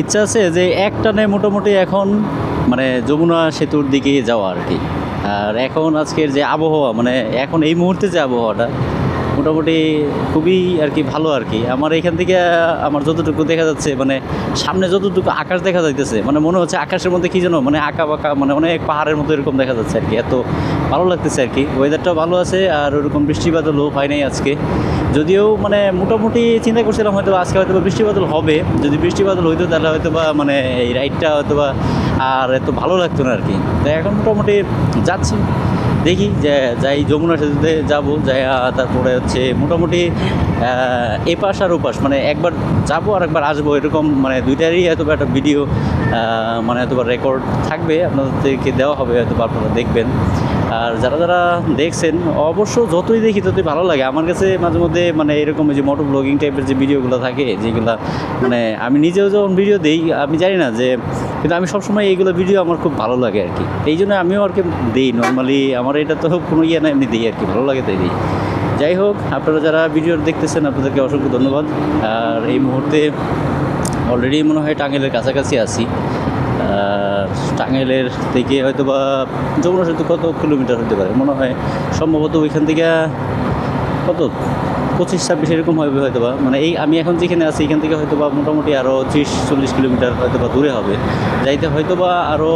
ইচ্ছা আছে যে এক টানে মোটামুটি এখন মানে যমুনা সেতুর দিকে যাওয়া আর কি। আর এখন আজকের যে আবহাওয়া মানে এখন এই মুহূর্তে যে আবহাওয়াটা মোটামুটি খুবই আর কি ভালো আর কি। আমার এখান থেকে, আমার যতটুকু দেখা যাচ্ছে মানে সামনে যতটুকু আকাশ দেখা যাইতেছে মানে মনে হচ্ছে আকাশের মধ্যে কী যেন মানে আঁকা বাঁকা মানে অনেক পাহাড়ের মতো এরকম দেখা যাচ্ছে আর কি। এত ভালো লাগতেছে আর কি। ওয়েদারটাও ভালো আছে, আর ওরকম বৃষ্টি বাদলও হয় নাই আজকে। যদিও মানে মোটামুটি চিন্তা করছিলাম হয়তো আজকে হয়তো বা বৃষ্টি হবে। যদি বৃষ্টি বাদল হইতো, তাহলে হয়তো বা মানে এই রাইডটা হয়তো বা আর এত ভালো লাগতো না আর কি। তো এখন মোটামুটি যাচ্ছি। দেখি, যে যাই যমুনা সেতুতে যাব, যাই তারপরে হচ্ছে মোটামুটি এপাশ আর ওপাশ মানে একবার যাব আর একবার আসব, এরকম মানে দুইটারই হয়তো একটা ভিডিও মানে হয়তো রেকর্ড থাকবে, আপনাদেরকে দেওয়া হবে হয়তো আপনারা দেখবেন। আর যারা যারা দেখছেন, অবশ্য যতই দেখি ততই ভালো লাগে। আমার কাছে মাঝে মধ্যে মানে এরকম যে মোটর ব্লগিং টাইপের যে ভিডিওগুলো থাকে, যেগুলো মানে আমি নিজেও যখন ভিডিও দিই, আমি জানি না যে কিন্তু আমি সবসময় এইগুলো ভিডিও আমার খুব ভালো লাগে আর কি। এই জন্য আমিও আর কি দিই নর্মালি আমার এটা তো কোনো ইয়ে না এমনি দিই আর কি, ভালো লাগে তাই দিই। যাই হোক, আপনারা যারা ভিডিও দেখতেছেন, আপনাদেরকে অসংখ্য ধন্যবাদ। আর এই মুহূর্তে অলরেডি মনে হয় টাঙ্গেলের কাছাকাছি আছি। আর টাঙ্গাইলের থেকে হয়তো বা যমুনা সেতু কত কিলোমিটার হতে পারে? মনে হয় সম্ভবত ওইখান থেকে কত? পঁচিশ, ছাব্বিশ এরকম হবে হয়তো বা মানে এই আমি এখন যেখানে আছি, এখান থেকে হয়তো বা মোটামুটি আরও ত্রিশ, চল্লিশ কিলোমিটার হয়তো বা দূরে হবে। যাইতে হয়তো বা আরও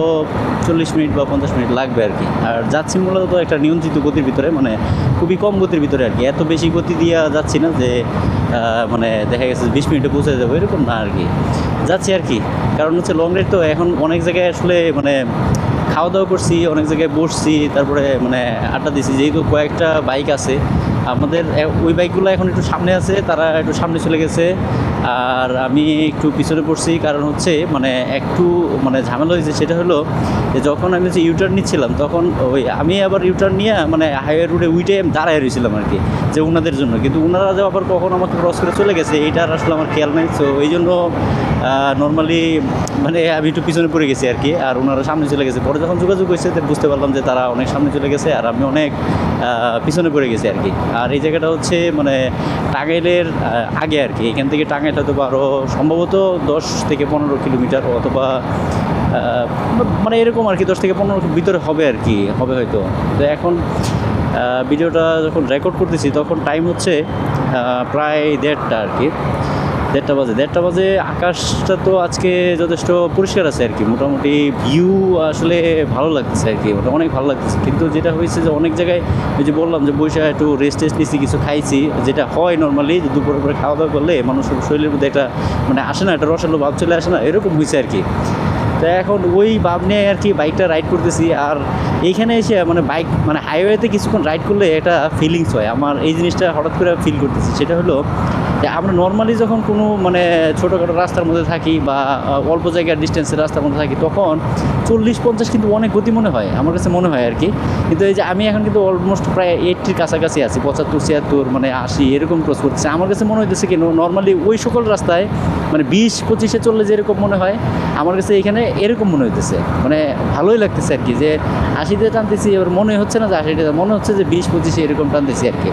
চল্লিশ মিনিট বা পঞ্চাশ মিনিট লাগবে আর কি। আর যাচ্ছি মূলত একটা নিয়ন্ত্রিত গতির ভিতরে মানে খুবই কম গতির ভিতরে আর কি। এত বেশি গতি দিয়ে যাচ্ছি না যে মানে দেখা গেছে বিশ মিনিটে পৌঁছে যাব, এরকম না আর কি। যাচ্ছি আর কি। কারণ হচ্ছে লং রাইড তো এখন অনেক জায়গায় আসলে মানে খাওয়া দাওয়া করছি, অনেক জায়গায় বসছি, তারপরে মানে আড্ডা দিছি। যেহেতু কয়েকটা বাইক আছে আমাদের ওই বাইকগুলো এখন একটু সামনে আছে তারা একটু সামনে চলে গেছে। আর আমি একটু পিছনে পড়ছি, কারণ হচ্ছে মানে একটু মানে ঝামেলা হয়েছে, সেটা হলো যে যখন আমি হচ্ছে ইউটার্ন নিচ্ছিলাম, তখন ওই আমি আবার ইউটার্ন নিয়ে মানে হাইওয়ে রোডে উইটে দাঁড়ায় রয়েছিলাম আর কি যে ওনাদের জন্য। কিন্তু ওনারা যে আবার কখন আমাকে ক্রস করে চলে গেছে এইটার আসলে আমার খেয়াল নাই। তো এই জন্য নর্মালি মানে আমি একটু পিছনে পড়ে গেছি আর কি আর ওনারা সামনে চলে গেছে। পরে যখন যোগাযোগ হয়েছে বুঝতে পারলাম যে তারা অনেক সামনে চলে গেছে, আর আমি অনেক পিছনে পড়ে গেছি আর কি আর এই জায়গাটা হচ্ছে মানে টাঙ্গাইলের আগে আর কি এখান থেকে টাঙ্গাইল হয়তো তো আরও সম্ভবত দশ থেকে পনেরো কিলোমিটার অথবা মানে এরকম আর কি, দশ থেকে পনেরো ভিতরে হবে আর কি, হবে হয়তো। তো এখন ভিডিওটা যখন রেকর্ড করতেছি, তখন টাইম হচ্ছে প্রায় দেড়টা আর কি। দেড়টা বাজে দেড়টা বাজে, আকাশটা তো আজকে যথেষ্ট পরিষ্কার আছে আর কি। মোটামুটি ভিউ আসলে ভালো লাগতেছে আর কি ওটা অনেক ভালো লাগতেছে। কিন্তু যেটা হয়েছে যে অনেক জায়গায় ওই যে বললাম যে বৈশাখ একটু রেস্ট টেস্ট নিচ্ছি কিছু খাইছি, যেটা হয় নর্মালি যে দুপুরে পরে খাওয়া দাওয়া করলে মানুষের শরীরের মধ্যে একটা মানে আসে না, একটা রসালো ভাব চলে আসে না, এরকম হয়েছে আর কি। তো এখন ওই ভাব নিয়ে আর কি বাইকটা রাইড করতেছি আর এইখানে এসে মানে বাইক মানে হাইওয়েতে কিছুক্ষণ রাইড করলে একটা ফিলিংস হয়। আমার এই জিনিসটা হঠাৎ করে ফিল করতেছি, সেটা হলো যে আমরা নর্মালি যখন কোনো মানে ছোটোখাটো রাস্তার মধ্যে থাকি বা অল্প জায়গার ডিস্টেন্সের রাস্তার মধ্যে থাকি, তখন চল্লিশ পঞ্চাশ কিন্তু অনেক গতি মনে হয়, আমার কাছে মনে হয় আর কি কিন্তু এই যে আমি এখন কিন্তু অলমোস্ট প্রায় এইটটির কাছাকাছি আছি, পঁচাত্তর, ছিয়াত্তর মানে আশি, এরকম ক্রস করতেছে। আমার কাছে মনে হইতেছে কি নর্মালি ওই সকল রাস্তায় মানে বিশ, পঁচিশে চললে যেরকম মনে হয়, আমার কাছে এখানে এরকম মনে হইতেছে। মানে ভালোই লাগতেছে আর কি যে আশিতে টানতেছি, এবার মনে হচ্ছে না যে আশিটা মনে হচ্ছে যে বিশ, পঁচিশে এরকম টানতেছি আর কি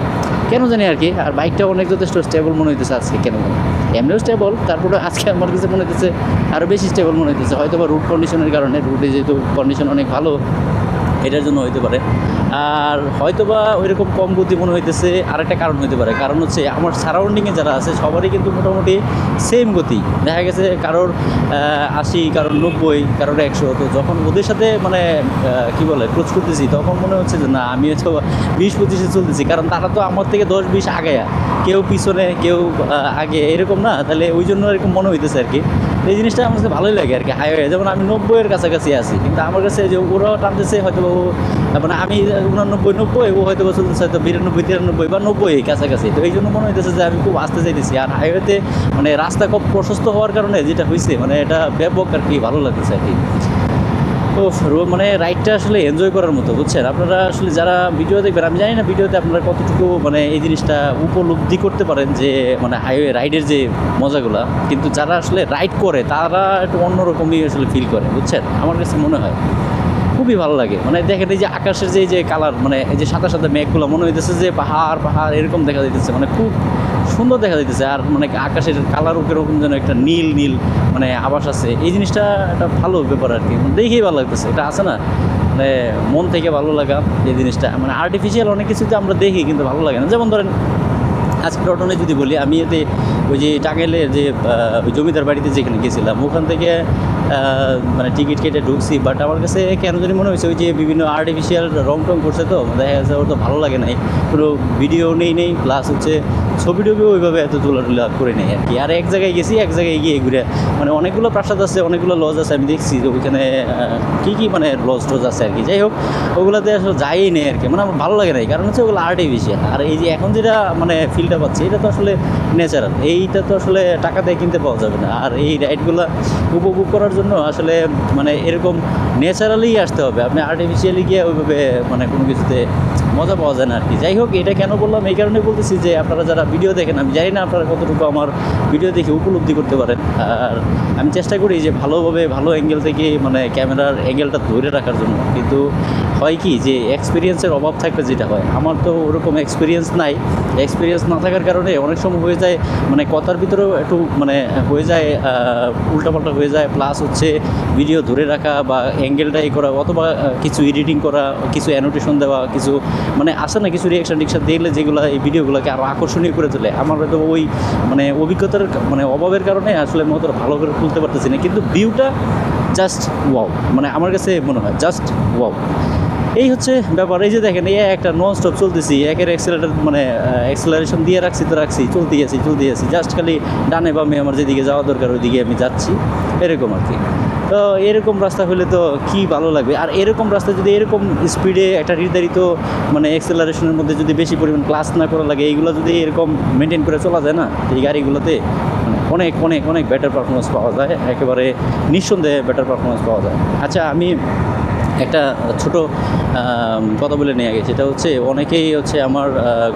কেন জানি আর কি, আর বাইকটা অনেক যথেষ্ট স্টেবল মনে হইতেছে আজকে কেন জানি। এমনিও স্টেবল তারপরে আজকে আমার কাছে মনে হইতেছে আরও বেশি স্টেবল মনে হইতেছে। হয়তো বা রুট কন্ডিশনের কারণে রুটে যেহেতু কন্ডিশন অনেক ভালো এটার জন্য হইতে পারে। আর হয়তো বা ওইরকম কম গতি মনে হইতেছে আরেকটা কারণ হইতে পারে। কারণ হচ্ছে আমার সারাউন্ডিংয়ে যারা আছে, সবারই কিন্তু মোটামুটি সেম গতি। দেখা গেছে কারোর আশি, কারোর নব্বই, কারোর একশো। তো যখন ওদের সাথে মানে কি বলে ক্রোচ করতেছি, তখন মনে হচ্ছে যে না আমি হচ্ছে বিশ পঁচিশে চলতেছি। কারণ তারা তো আমার থেকে দশ বিশ আগে কেউ পিছনে, কেউ আগে, এরকম না। তাহলে ওই জন্য এরকম মনে হইতেছে আর কি। এই জিনিসটা আমার কাছে ভালোই লাগে আর কি হাইওয়ে যেমন আমি নব্বইয়ের কাছাকাছি আছি, কিন্তু আমার কাছে যে ওরাও টানতেছে হয়তো ও মানে আমি উনানব্বই, নব্বই, ও হয়তো বছর হয়তো বিরানব্বই, তিরানব্বই বা নব্বই কাছাকাছি। তো এই জন্য মনে হইতেছে যে আমি খুব আসতে চাইতেছি আর হাইওয়েতে মানে রাস্তা খুব প্রশস্ত হওয়ার কারণে যেটা হয়েছে মানে এটা ব্যাপক আর কি ভালো লাগতেছে আর কি মানে রাইডটা আসলে এনজয় করার মতো, বুঝছেন? আপনারা আসলে যারা ভিডিও দেখবেন, আমি জানি না ভিডিওতে আপনারা কতটুকু মানে এই জিনিসটা উপলব্ধি করতে পারেন যে মানে হাইওয়ে রাইডের যে মজাগুলা, কিন্তু যারা আসলে রাইড করে, তারা একটু অন্যরকমই আসলে ফিল করে, বুঝছেন? আমার কাছে মনে হয়। খুবই ভালো লাগে। মানে দেখেন এই যে আকাশের যে যে কালার মানে এই যে সাদা সাদা মেঘগুলো, মনে হইতেছে যে পাহাড় পাহাড়, এরকম দেখা যাইতেছে। মানে খুব সুন্দর দেখা যাইতেছে। আর মানে আকাশের কালার এরকম যেন একটা নীল নীল মানে আবাস আছে। এই জিনিসটা একটা ভালো ব্যাপার আর কি। মানে দেখেই ভালো লাগতেছে। এটা আছে না? মানে মন থেকে ভালো লাগা এই জিনিসটা। মানে আর্টিফিশিয়াল অনেক কিছুতে আমরা দেখি, কিন্তু ভালো লাগে না। যেমন ধরেন আজকে ঘটনায় যদি বলি, আমি এতে ওই যে টাঙ্গাইলের যে জমিদার বাড়িতে যেখানে গেছিলাম, ওখান থেকে মানে টিকিট কেটে ঢুকছি বাট আমার কাছে কেন জানি মনে হয়েছে ওই যে বিভিন্ন আর্টিফিশিয়াল রং টং করছে তো, দেখা যাচ্ছে ওর তো ভালো লাগে নাই, কোনো ভিডিও নেই নেই প্লাস হচ্ছে ছবি টবি ওইভাবে এত তোলা টুলা করে নেই আর কি। আর এক জায়গায় গেছি, এক জায়গায় গিয়ে ঘুরে মানে অনেকগুলো প্রাসাদ আছে, অনেকগুলো লজ আছে, আমি দেখছি যে ওইখানে কী কী মানে লজ টজ আছে আর কি। যাই হোক, ওগুলোতে আসলে যাই নেই আর কি মানে আমার ভালো লাগে নাই, কারণ হচ্ছে ওগুলো আর্টিফিশিয়াল আর এই যে এখন যেটা মানে ফিলটা পাচ্ছি, এটা তো আসলে ন্যাচারাল এইটা তো আসলে টাকা দিয়ে কিনতে পাওয়া যাবে না। আর এই রাইডগুলো উপভোগ করার জন্য আসলে মানে এরকম ন্যাচারালি আসতে হবে। আপনি আর্টিফিশিয়ালি গিয়ে ওইভাবে মানে কোনো কিছুতে মজা পাওয়া যায় না আর কি। যাই হোক, এটা কেন বললাম? এই কারণে বলতেছি যে আপনারা যারা ভিডিও দেখেন, আমি জানি না আপনারা কতটুকু আমার ভিডিও দেখে উপলব্ধি করতে পারেন। আর আমি চেষ্টা করি যে ভালোভাবে, ভালো অ্যাঙ্গেল থেকে মানে ক্যামেরার অ্যাঙ্গেলটা ধরে রাখার জন্য। কিন্তু হয় কি যে এক্সপিরিয়েন্সের অভাব থাকলে যেটা হয়, আমার তো ওরকম এক্সপিরিয়েন্স নাই। এক্সপিরিয়েন্স না থাকার কারণে অনেক সময় হয়ে যায় মানে কথার ভিতরেও একটু মানে হয়ে যায় উল্টাপাল্টা হয়ে যায়। প্লাস হচ্ছে ভিডিও ধরে রাখা বা অ্যাঙ্গেলটা এই করা অথবা কিছু এডিটিং করা, কিছু অ্যানোটেশন দেওয়া, কিছু মানে আসে না কিছু রিয়াকশন রিক্সা দেখলে যেগুলো এই ভিডিওগুলোকে আরও আকর্ষণীয় করে তোলে। আমার হয়তো ওই মানে অভিজ্ঞতার মানে অভাবের কারণে আসলে আমি অতটা ভালো করে তুলতে পারতেছি না। কিন্তু ভিউটা জাস্ট ওয়াও মানে আমার কাছে মনে হয় জাস্ট ওয়াও এই হচ্ছে ব্যাপার। এই যে দেখেন, এই একটা নন স্টপ চলতেছি, একের অ্যাক্সেলারেটার মানে অ্যাক্সেলারেশন দিয়ে রাখছি তো রাখছি, চলতে আছি চলতে আছি জাস্ট খালি ডানে বামে আমার যেদিকে যাওয়া দরকার ওইদিকে আমি যাচ্ছি, এরকম আর কি। তো এরকম রাস্তা হলে তো কি ভালো লাগবে? আর এরকম রাস্তা যদি এরকম স্পিডে একটা নির্ধারিত মানে এক্সেলারেশনের মধ্যে যদি বেশি পরিমাণ ক্লাস না করা লাগে এইগুলো যদি এরকম মেনটেন করে চলা যায় না এই গাড়িগুলোতে মানে অনেক অনেক অনেক বেটার পারফরমেন্স পাওয়া যায়। একেবারে নিঃসন্দেহে বেটার পারফরমেন্স পাওয়া যায়। আচ্ছা আমি একটা ছোট কথা বলে নেওয়া গেছে। সেটা হচ্ছে অনেকেই হচ্ছে আমার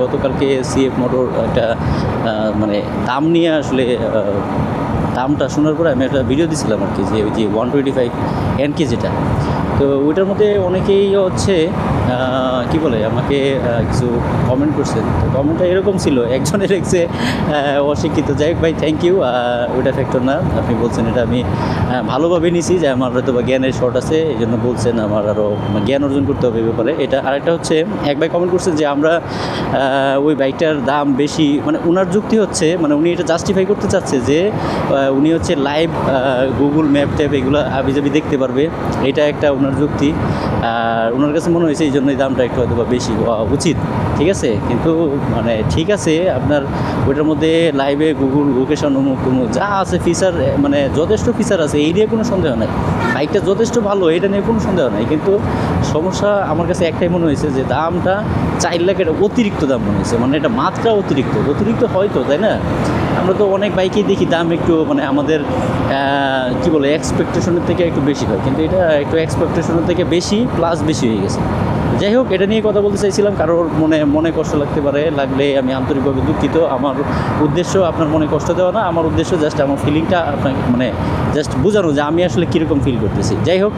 গতকালকে সিএফ মোটর একটা মানে দাম নিয়ে আসলে দামটা শোনার পরে আমি একটা ভিডিও দিছিলাম আর কি, যে ওই যে ওয়ান টোয়েন্টি ফাইভ এন কেজিটা তো ওইটার মধ্যে অনেকেই হচ্ছে কি বলে আমাকে কিছু কমেন্ট করছে। তো কমেন্টটা এরকম ছিল একজনে লিখছে আহ, অশিক্ষিত। যাই হোক ভাই থ্যাংক ইউ ওইটা ফ্যাক্টর না। আপনি বলছেন এটা আমি ভালোভাবে নিছি যে আমার হয়তো বা জ্ঞানের শর্ট আছে এই জন্য বলছেন আমার আরও জ্ঞান অর্জন করতে হবে ব্যাপারে। এটা আরেকটা হচ্ছে এক ভাই কমেন্ট করছেন যে আমরা ওই বাইকটার দাম বেশি মানে ওনার যুক্তি হচ্ছে মানে উনি এটা জাস্টিফাই করতে চাচ্ছে যে উনি হচ্ছে লাইভ গুগল ম্যাপ ট্যাপ এগুলো আবিজাবি দেখতে পারবে। এটা একটা ওনার যুক্তি। আর ওনার কাছে মনে হয়েছে জন্য দামটা একটু হয়তো বা বেশি হওয়া উচিত। ঠিক আছে? কিন্তু মানে ঠিক আছে, আপনার ওইটার মধ্যে লাইভে গুগল লোকেশন অমুক অমুক যা আছে ফিচার মানে যথেষ্ট ফিচার আছে, এই নিয়ে কোনো সন্দেহ নাই। বাইকটা যথেষ্ট ভালো, এটা নিয়ে কোনো সন্দেহ নাই। কিন্তু সমস্যা আমার কাছে একটাই মনে হয়েছে যে দামটা চার লাখ অতিরিক্ত দাম মনে হয়েছে। মানে এটা মাত্রা অতিরিক্ত। অতিরিক্ত হয়তো, তাই না? আমরা তো অনেক বাইকেই দেখি, দাম একটু মানে আমাদের কি বলে এক্সপেকটেশনের থেকে একটু বেশি হয়। কিন্তু এটা একটু এক্সপেকটেশনের থেকে বেশি প্লাস বেশি হয়ে গেছে। যাই হোক, এটা নিয়ে কথা বলতে চাইছিলাম, কারোর মনে মনে কষ্ট লাগতে পারে, লাগলে আমি আন্তরিকভাবে দুঃখিত। আমার উদ্দেশ্য আপনার মনে কষ্ট দেওয়া না, আমার উদ্দেশ্য জাস্ট আমার ফিলিংটা আপনাকে মানে জাস্ট বোঝানো যে আমি আসলে কীরকম ফিল করতেছি। যাই হোক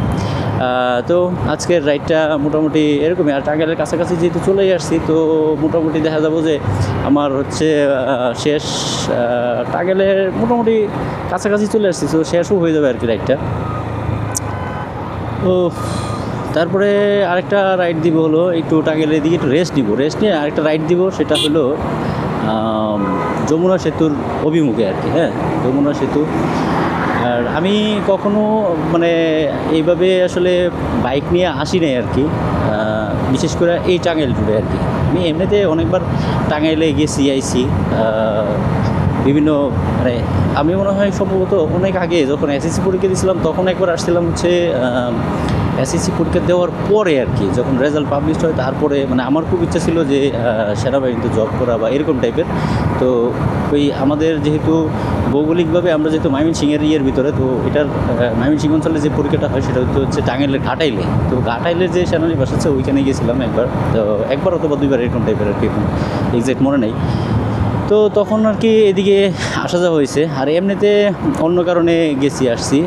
তো আজকের রাইডটা মোটামুটি এরকমই, আর টাঙ্গাইলের কাছাকাছি যেহেতু চলেই আসছি, তো মোটামুটি দেখা যাব যে আমার হচ্ছে শেষ টাঙ্গাইলের মোটামুটি কাছাকাছি চলে আসছি, তো শেষও হয়ে যাবে আর কি রাইডটা তো তারপরে আরেকটা রাইড দিব হলো একটু টাঙ্গাইলের দিকে একটু রেস্ট নিব। রেস্ট নিয়ে আরেকটা রাইড দিব সেটা হলো যমুনা সেতুর অভিমুখে আর কি হ্যাঁ? যমুনা সেতু। আর আমি কখনো মানে এইভাবে আসলে বাইক নিয়ে আসি নাই আর কি বিশেষ করে এই টাঙ্গাইল টুরে আর কি আমি এমনিতে অনেকবার টাঙ্গাইলে গেছি আহ, বিভিন্ন মানে আমি মনে হয় সম্ভবত অনেক আগে যখন এসএসসি পরীক্ষা দিয়েছিলাম, তখন একবার আসছিলাম হচ্ছে এসএসসি পরীক্ষা দেওয়ার পরে আর কি, যখন রেজাল্ট পাবলিশ হয়, তারপরে মানে আমার খুব ইচ্ছা ছিল যে সেনাবাহিনীতে জব করা বা এরকম টাইপের তো ওই আমাদের যেহেতু ভৌগোলিকভাবে আমরা যেহেতু ময়মনসিংহের ইয়ের ভিতরে, তো এটার ময়মনসিংহ অঞ্চলে যে পরীক্ষাটা হয়, সেটা হচ্ছে টাঙ্গাইলের ঘাটাইলে। তো ঘাটাইলের যে সেনানিবাস আছে, ওইখানে গিয়েছিলাম একবার। তো একবার অথবা দুইবার এরকম টাইপের আর কি এক্সাক্ট মনে নেই। তো তখন আর কি এদিকে আসা যাওয়া হয়েছে। আর এমনিতে অন্য কারণে গেছি, আসছি।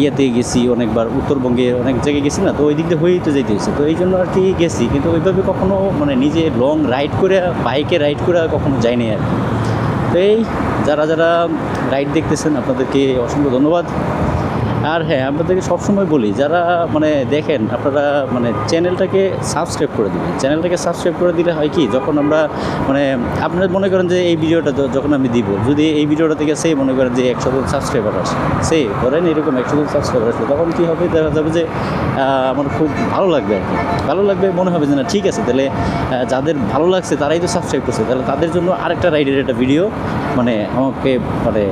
ইয়েতে গেছি অনেকবার, উত্তরবঙ্গে অনেক জায়গায় গেছি না, তো ওই দিক দিয়ে হয়েই তো যেতে হয়েছে। তো এই জন্য আর কি গেছি, কিন্তু ওইভাবে কখনো মানে নিজে লং রাইড করে বাইকে রাইড করে কখনো যাইনি আর কি। তো এই যারা যারা রাইড দেখতেছেন, আপনাদেরকে অসংখ্য ধন্যবাদ। আর হ্যাঁ আপনাদেরকে সবসময় বলি, যারা মানে দেখেন, আপনারা মানে চ্যানেলটাকে সাবস্ক্রাইব করে দিবেন। চ্যানেলটাকে সাবস্ক্রাইব করে দিলে হয় কি, যখন আমরা মানে আপনারা মনে করেন যে এই ভিডিওটা যখন আমি দিব, যদি এই ভিডিওটা থেকে সেই মনে করেন যে একশো জন সাবস্ক্রাইবার আসে সে ধরেন এরকম একশো জন সাবস্ক্রাইবার আসবে তখন কী হবে? দেখা যাবে যে আমার খুব ভালো লাগবে আর কি। ভালো লাগবে, মনে হবে যে না, ঠিক আছে, তাহলে যাদের ভালো লাগছে তারাই তো সাবস্ক্রাইব করছে, তাহলে তাদের জন্য আরেকটা রাইডের একটা ভিডিও মানে আমাকে মানে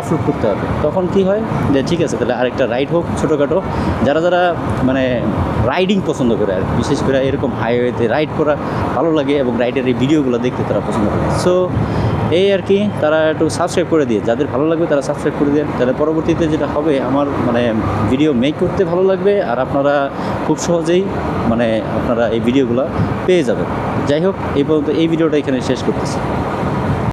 আপলোড করতে হবে। তখন কি হয়? যে ঠিক আছে, তাহলে আরেকটা রাইড হোক ছোটোখাটো। যারা যারা মানে রাইডিং পছন্দ করে আর বিশেষ করে এরকম হাইওয়েতে রাইড করা ভালো লাগে এবং রাইডের এই ভিডিওগুলো দেখতে তারা পছন্দ করে। সো এই আর কি, তারা একটু সাবস্ক্রাইব করে দিয়ে, যাদের ভালো লাগবে তারা সাবস্ক্রাইব করে দেন তাহলে পরবর্তীতে যেটা হবে, আমার মানে ভিডিও মেক করতে ভালো লাগবে আর আপনারা খুব সহজেই মানে আপনারা এই ভিডিওগুলো পেয়ে যাবেন। যাই হোক, এই পর্যন্ত এই ভিডিওটা এখানে শেষ করতেছি।